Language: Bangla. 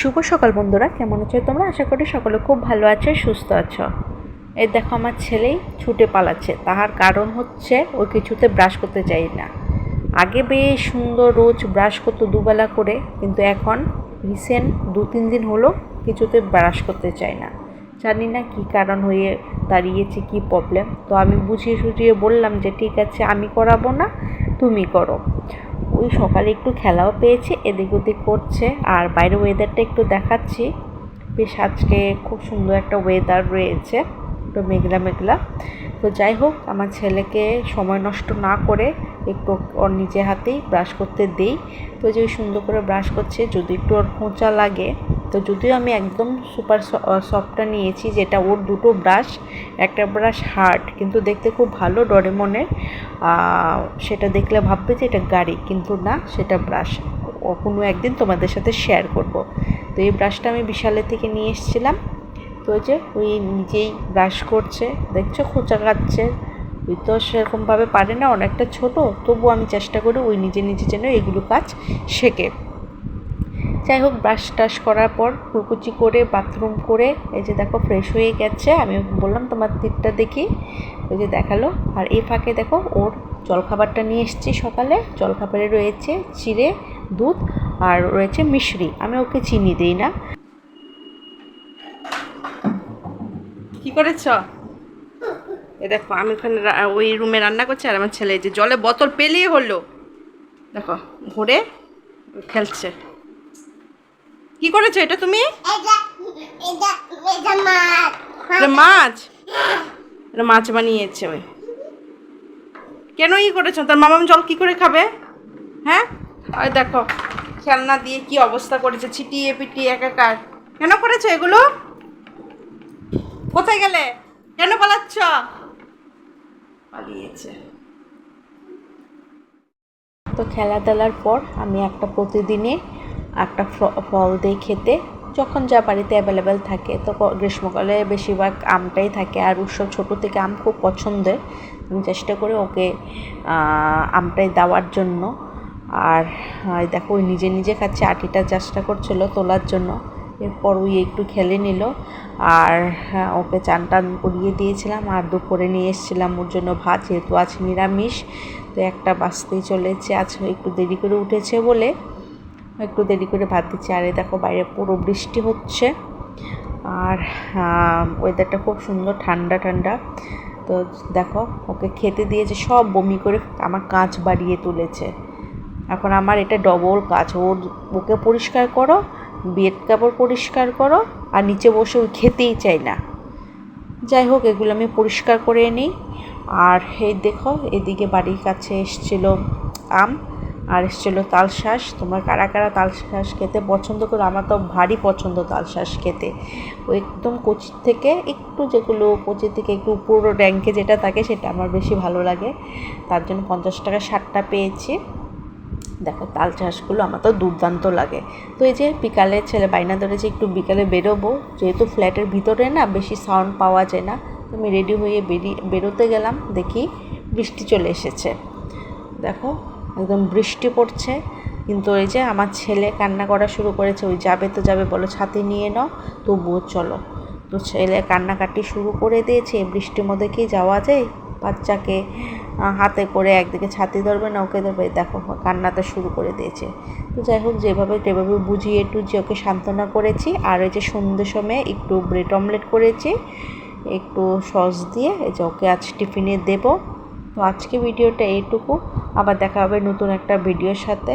শুভ সকাল বন্ধুরা, কেমন আছো তোমরা? আশা করি সকলে খুব ভালো আছো, সুস্থ আছো। এই দেখো আমার ছেলেই ছুটে পালাচ্ছে, তাহার কারণ হচ্ছে ও কিছুতে ব্রাশ করতে চাই না। আগে বেশ সুন্দর রোজ ব্রাশ করতো দুবেলা করে, কিন্তু এখন রিসেন্ট দু তিন দিন হলো কিছুতে ব্রাশ করতে চায় না। জানি না কী কারণ হয়ে দাঁড়িয়েছে, কী প্রবলেম তো আমি বুঝিয়ে সুঝিয়ে বললাম যে, ঠিক আছে, আমি করাবো না, তুমি করো। ওই সকালে একটু খেলাও পেয়েছে, এদিক ওদিক করছে। আর বাইরে ওয়েদারটা একটু দেখাচ্ছি। বেশ আজকে খুব সুন্দর একটা ওয়েদার রয়েছে, একটু মেঘলা মেঘলা। তো যাই হোক, আমার ছেলেকে সময় নষ্ট না করে একটু ওর নিজে হাতেই ব্রাশ করতে দেই। তো যে সুন্দর করে ব্রাশ করছে, যদি একটু ওর খোঁচা লাগে তো যদিও আমি একদম সুপার সফটটা নিয়েছি, যেটা ওর দুটো ব্রাশ একটা ব্রাশ হার্ড কিন্তু দেখতে খুব ভালো ডরেমনের। সেটা দেখলে ভাববে যে এটা গাড়ি, কিন্তু না, সেটা ব্রাশ কোনো একদিন তোমাদের সাথে শেয়ার করব। তো এই ব্রাশটা আমি বিশালের থেকে নিয়ে এসেছিলাম। তো যে, ওই নিজেই ব্রাশ করছে, দেখছ, খোঁচা কাটছে। ওই তো সেরকমভাবে পারে না, অনেকটা ছোট, তবুও আমি চেষ্টা করি ওই নিজে নিজে যেন এগুলো কাজ শেখে। যাই হোক ব্রাশ টাশ করার পর কুচি করে বাথরুম করে, এই যে দেখো ফ্রেশ হয়ে গেছে। আমি বললাম, তোমার দিকটা দেখি। ওই যে দেখাল। আর এই ফাঁকে দেখো, ওর জলখাবারটা নিয়ে এসেছি সকালে। জলখাবারে রয়েছে চিড়ে, দুধ আর রয়েছে মিশরি। আমি ওকে চিনি দিই না। কি করেছ? এ দেখো, আমি ওখানে ওই রুমে রান্না করছি আর আমার ছেলে যে জলে বোতল পেলেই হলো। দেখো, ঘুরে খেলছে। কি করেছ এটা তুমি? মাছ। এটা মাছ? বানিয়েছে। ওই কেন ই করেছ? তার মামাম জল কি করে খাবে? হ্যাঁ? ওই দেখো খেলনা দিয়ে কি অবস্থা করেছে ছিটিয়ে পিটিয়ে একাকার কেন করেছ এগুলো? কোথায় গেলে? কেন পালাচ্ছ? পালিয়েছে। তো খেলাধুলার পর আমি একটা প্রতিদিনে একটা ফল দিয়ে খেতে। যখন যা বাড়িতে অ্যাভেলেবেল থাকে তো গ্রীষ্মকালে বেশিরভাগ আমটাই থাকে। আর উৎসব ছোটো থেকে আম খুব পছন্দের। আমি চেষ্টা করি ওকে আমটাই দেওয়ার জন্য। আর দেখো ওই নিজে নিজে খাচ্ছে। আটিটা চেষ্টা করছিল তোলার জন্য। এরপর ওই একটু খেলে নিল। আর হ্যাঁ, ওকে চান টান করিয়ে দিয়েছিলাম। আর দুপুরে নিয়ে এসেছিলাম ওর জন্য ভাত যেহেতু আছে নিরামিষ তো একটা বাঁচতেই চলেছে। আজ একটু দেরি করে উঠেছে বলে একটু দেরি করে ভাত দিচ্ছি। আর দেখো বাইরে পুরো বৃষ্টি হচ্ছে। আর ওয়েদারটা খুব সুন্দর, ঠান্ডা ঠান্ডা। তো দেখো, ওকে খেতে দিয়েছে, সব বমি করে আমার কাঁচ বাড়িয়ে তুলেছে। এখন আমার এটা ডবল কাজ ওর, ওকে পরিষ্কার করো, বেড কাপড় পরিষ্কার করো, আর নিচে বসে ওই খেতেই চাই না। যাই হোক, এগুলো আমি পরিষ্কার করে নিই। আর এই দেখো, এদিকে বাড়ির কাছে এসছিল আম। আর এসেছিল তালশাঁস। তোমরা কারা কারা তালশাঁস খেতে পছন্দ করো? আমার তো ভারী পছন্দ তালশাঁস খেতে। ও একদম কচির থেকে একটু যেগুলো কচির থেকে একটু পুরো র্যাঙ্কে যেটা থাকে সেটা আমার বেশি ভালো লাগে। তার জন্য পঞ্চাশ টাকা ষাটটা পেয়েছি। দেখো তাল চাষগুলো আমার তো দুর্দান্ত লাগে। তো এই যে বিকালে ছেলে বাইনা ধরেছে একটু বিকালে বেরোবো, যেহেতু ফ্ল্যাটের ভিতরে না বেশি সাউন্ড পাওয়া যায় না আমি রেডি হয়ে বেরিয়ে, বেরোতে গেলাম। দেখি বৃষ্টি চলে এসেছে। দেখো একদম বৃষ্টি পড়ছে। কিন্তু ওই যে আমার ছেলে কান্না করা শুরু করেছে, ওই যাবে তো যাবে বলো, ছাতি নিয়ে নাও, তবুও চলো। তো ছেলে কান্নাকাটি শুরু করে দিয়েছে বৃষ্টির মধ্যে কি যাওয়া যায়? বাচ্চাকে হাতে করে একদিকে ছাতি ধরবে, না ওকে ধরবে? দেখো কান্নাতে শুরু করে দিয়েছে। তো যাই হোক, যেভাবে যেভাবে বুঝিয়ে টুঝিয়ে ওকে সান্ত্বনা করেছি, আর ওই যে সন্ধ্যে সময় একটু ব্রেড অমলেট করেছি, একটু সস দিয়ে, এই যে ওকে আজ টিফিনে দেবো। তো আজকে ভিডিওটা এইটুকু। আবার দেখা হবে নতুন একটা ভিডিওর সাথে।